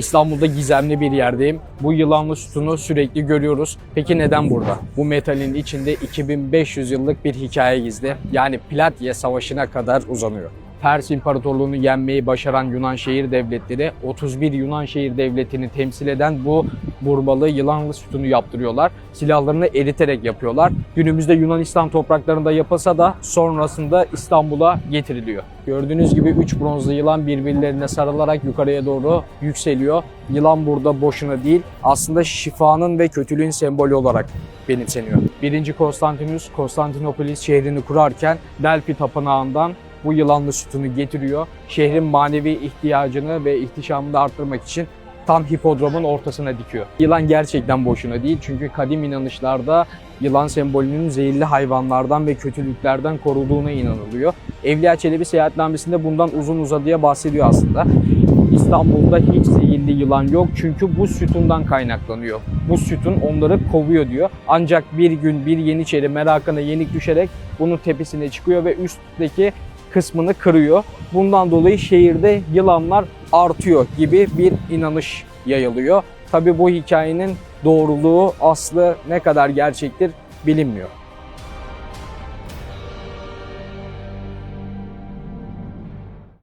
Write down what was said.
İstanbul'da gizemli bir yerdeyim. Bu yılanlı sütunu sürekli görüyoruz. Peki neden burada? Bu metalin içinde 2500 yıllık bir hikaye gizli. Yani Platye Savaşı'na kadar uzanıyor. Pers İmparatorluğunu yenmeyi başaran Yunan şehir devletleri 31 Yunan şehir devletini temsil eden bu burmalı yılanlı sütunu yaptırıyorlar. Silahlarını eriterek yapıyorlar. Günümüzde Yunanistan topraklarında yapılsa da sonrasında İstanbul'a getiriliyor. Gördüğünüz gibi 3 bronzlu yılan birbirlerine sarılarak yukarıya doğru yükseliyor. Yılan burada boşuna değil, aslında şifanın ve kötülüğün sembolü olarak benimseniyor. 1. Konstantinus, Konstantinopolis şehrini kurarken Delphi Tapınağı'ndan bu yılanlı sütunu getiriyor. Şehrin manevi ihtiyacını ve ihtişamını arttırmak için tam hipodromun ortasına dikiyor. Yılan gerçekten boşuna değil çünkü kadim inanışlarda yılan sembolünün zehirli hayvanlardan ve kötülüklerden koruduğuna inanılıyor. Evliya Çelebi seyahatnamesinde bundan uzun uzadıya bahsediyor aslında. İstanbul'da hiç zehirli yılan yok çünkü bu sütundan kaynaklanıyor. Bu sütun onları kovuyor diyor. Ancak bir gün bir Yeniçeri merakına yenik düşerek bunun tepesine çıkıyor ve üstteki kısmını kırıyor. Bundan dolayı şehirde yılanlar artıyor gibi bir inanış yayılıyor. Tabi bu hikayenin doğruluğu, aslı ne kadar gerçektir bilinmiyor.